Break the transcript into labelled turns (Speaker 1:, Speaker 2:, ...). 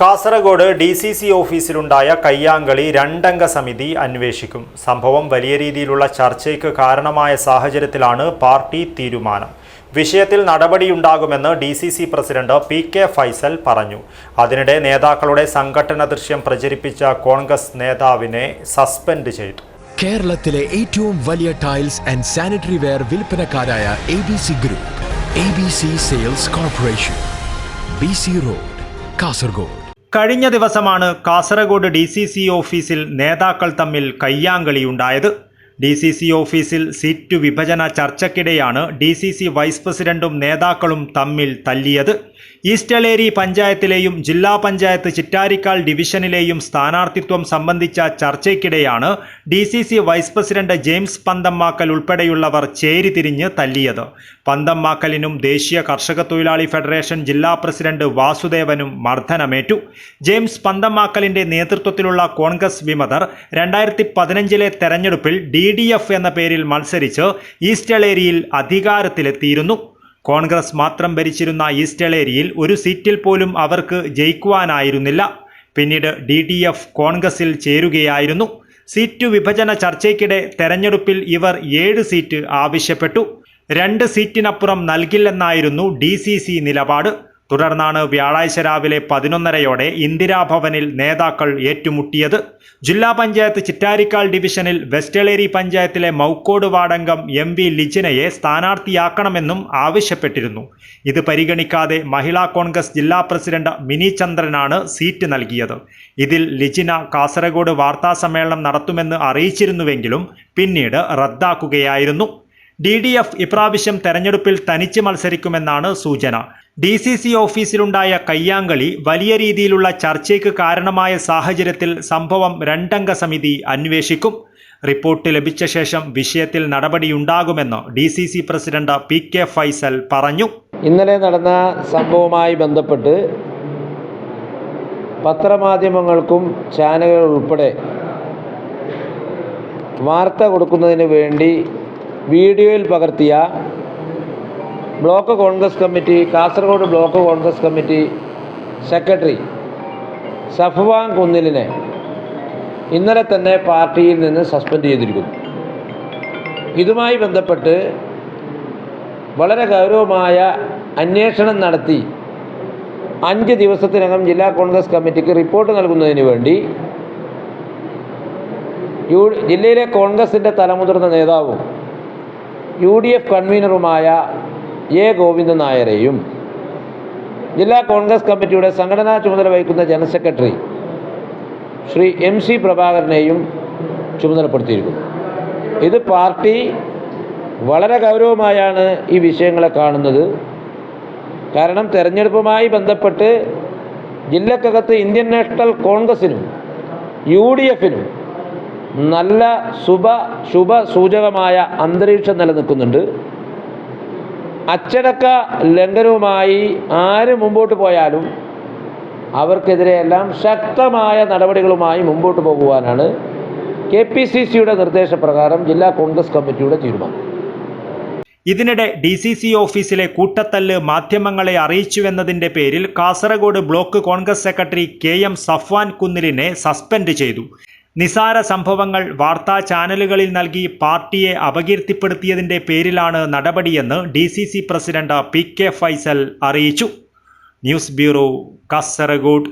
Speaker 1: Kasaragod D C C ഓഫീസിലുണ്ടായ കയ്യാങ്കളി രണ്ടംഗ സമിതി അന്വേഷിക്കും. സംഭവം വലിയ രീതിയിലുള്ള ചർച്ചയ്ക്ക് കാരണമായ സാഹചര്യത്തിലാണ് പാർട്ടി തീരുമാനം. വിഷയത്തിൽ നടപടിയുണ്ടാകുമെന്ന് D C C president P K Faisal പറഞ്ഞു. അതിനിടെ നേതാക്കളുടെ സംഘടന ദൃശ്യം പ്രചരിപ്പിച്ച കോൺഗ്രസ് നേതാവിനെ സസ്പെൻഡ് ചെയ്തു.
Speaker 2: കേരളത്തിലെ ഏറ്റവും വലിയ tiles and sanitary ware വിൽപ്പനക്കാരായ A B C group A B C sales corporation B C road Kasaragod.
Speaker 1: കഴിഞ്ഞ ദിവസമാണ് കാസർഗോഡ് ഡി സി സി ഓഫീസിൽ നേതാക്കൾ തമ്മിൽ കയ്യാങ്കളിയുണ്ടായത് ഡി സി സി ഓഫീസിൽ സീറ്റ് വിഭജന ചർച്ചയ്ക്കിടെയാണ് ഡി സി സി വൈസ് പ്രസിഡന്റും നേതാക്കളും തമ്മിൽ തല്ലിയത്. ഈസ്റ്റലേരി പഞ്ചായത്തിലെയും ജില്ലാ പഞ്ചായത്ത് ചിറ്റാരിക്കാൽ ഡിവിഷനിലെയും സ്ഥാനാർത്ഥിത്വം സംബന്ധിച്ച ചർച്ചയ്ക്കിടെയാണ് D C C vice president James Panthammakkal ഉൾപ്പെടെയുള്ളവർ ചേരിതിരിഞ്ഞ് തല്ലിയത്. പന്തമ്മാക്കലിനും ദേശീയ കർഷക തൊഴിലാളി ഫെഡറേഷൻ ജില്ലാ പ്രസിഡന്റ് വാസുദേവനും മർദ്ദനമേറ്റു. ജെയിംസ് പന്തമ്മാക്കലിന്റെ നേതൃത്വത്തിലുള്ള കോൺഗ്രസ് വിമതർ രണ്ടായിരത്തി പതിനഞ്ചിലെ തെരഞ്ഞെടുപ്പിൽ ഡി എന്ന പേരിൽ മത്സരിച്ച് ഈസ്റ്റലേരിയിൽ അധികാരത്തിലെത്തിയിരുന്നു. കോൺഗ്രസ് മാത്രം ഭരിച്ചിരുന്ന ഈസ്റ്റളേരിയിൽ ഒരു സീറ്റിൽ പോലും അവർക്ക് ജയിക്കുവാനായിരുന്നില്ല. പിന്നീട് ഡി ഡി എഫ് കോൺഗ്രസിൽ ചേരുകയായിരുന്നു. സീറ്റ് വിഭജന ചർച്ചയ്ക്കിടെ തെരഞ്ഞെടുപ്പിൽ ഇവർ ഏഴ് സീറ്റ് ആവശ്യപ്പെട്ടു. രണ്ട് സീറ്റിനപ്പുറം നൽകില്ലെന്നായിരുന്നു ഡി നിലപാട്. തുടർന്നാണ് വ്യാഴാഴ്ച രാവിലെ പതിനൊന്നരയോടെ ഇന്ദിരാഭവനിൽ നേതാക്കൾ ഏറ്റുമുട്ടിയത്. ജില്ലാ പഞ്ചായത്ത് ചിറ്റാരിക്കാൽ ഡിവിഷനിൽ വെസ്റ്റേളേരി പഞ്ചായത്തിലെ മൗക്കോട് വാർഡംഗം എം വി ലിജിനയെ സ്ഥാനാർത്ഥിയാക്കണമെന്നും ആവശ്യപ്പെട്ടിരുന്നു. ഇത് പരിഗണിക്കാതെ മഹിളാ കോൺഗ്രസ് ജില്ലാ പ്രസിഡന്റ് മിനി ചന്ദ്രനാണ് സീറ്റ് നൽകിയത്. ഇതിൽ ലിജിന കാസർഗോഡ് വാർത്താസമ്മേളനം നടത്തുമെന്ന് അറിയിച്ചിരുന്നുവെങ്കിലും പിന്നീട് റദ്ദാക്കുകയായിരുന്നു. ഡി ഡി എഫ് ഇപ്രാവശ്യം തെരഞ്ഞെടുപ്പിൽ തനിച്ച് മത്സരിക്കുമെന്നാണ് സൂചന. ഡി സി സി ഓഫീസിലുണ്ടായ കയ്യാങ്കളി വലിയ രീതിയിലുള്ള ചർച്ചയ്ക്ക് കാരണമായ സാഹചര്യത്തിൽ സംഭവം രണ്ടംഗ സമിതി അന്വേഷിക്കും. റിപ്പോർട്ട് ലഭിച്ച ശേഷം വിഷയത്തിൽ നടപടിയുണ്ടാകുമെന്ന് D C C president P K Faisal പറഞ്ഞു.
Speaker 3: ഇന്നലെ നടന്ന സംഭവവുമായി ബന്ധപ്പെട്ട് പത്രമാധ്യമങ്ങൾക്കും ചാനലുകൾ ഉൾപ്പെടെ വാർത്ത കൊടുക്കുന്നതിന് വേണ്ടി വീഡിയോയിൽ പകർത്തിയ block Congress committee Kasaragod block Congress committee secretary Safwan കുന്നിലിനെ ഇന്നലെ തന്നെ പാർട്ടിയിൽ നിന്ന് സസ്പെൻഡ് ചെയ്തിരിക്കുന്നു. ഇതുമായി ബന്ധപ്പെട്ട് വളരെ ഗൗരവമായ അന്വേഷണം നടത്തി അഞ്ച് ദിവസത്തിനകം ജില്ലാ കോൺഗ്രസ് കമ്മിറ്റിക്ക് റിപ്പോർട്ട് നൽകുന്നതിന് വേണ്ടി യു ജില്ലയിലെ കോൺഗ്രസിന്റെ തലമുതിർന്ന നേതാവും യു ഡി എഫ് കൺവീനറുമായ എ. ഗോവിന്ദൻ നായരെയും ജില്ലാ കോൺഗ്രസ് കമ്മിറ്റിയുടെ സംഘടനാ ചുമതല വഹിക്കുന്ന general secretary Shri M C പ്രഭാകരനെയും ചുമതലപ്പെടുത്തിയിരിക്കുന്നു. ഇത് പാർട്ടി വളരെ ഗൗരവമായാണ് ഈ വിഷയങ്ങളെ കാണുന്നത്. കാരണം തെരഞ്ഞെടുപ്പുമായി ബന്ധപ്പെട്ട് ജില്ലക്കകത്ത് ഇന്ത്യൻ നാഷണൽ കോൺഗ്രസിനും യു ഡി എഫിനും നല്ല ശുഭ ശുഭ സൂചകമായ അന്തരീക്ഷം നിലനിൽക്കുന്നുണ്ട്. അച്ചടക്ക ലംഘനവുമായി ആര് മുമ്പോട്ട് പോയാലും അവർക്കെതിരെയെല്ലാം ശക്തമായ നടപടികളുമായി മുമ്പോട്ട് പോകുവാനാണ് കെ പി സി സിയുടെ നിർദ്ദേശപ്രകാരം ജില്ലാ കോൺഗ്രസ് കമ്മിറ്റിയുടെ തീരുമാനം.
Speaker 1: ഇതിനിടെ ഡി സി സി ഓഫീസിലെ കൂട്ടത്തല്ല് മാധ്യമങ്ങളെ അറിയിച്ചുവെന്നതിന്റെ പേരിൽ Kasaragod block Congress secretary K M Safwan കുന്നിലിനെ suspend ചെയ്തു. നിസാര സംഭവങ്ങൾ വാർത്താ ചാനലുകളിൽ നൽകി പാർട്ടിയെ അപകീർത്തിപ്പെടുത്തിയതിന്റെ പേരിലാണ് നടപടിയെന്ന് D C C president P K Faisal അറിയിച്ചു. News bureau Kasaragod.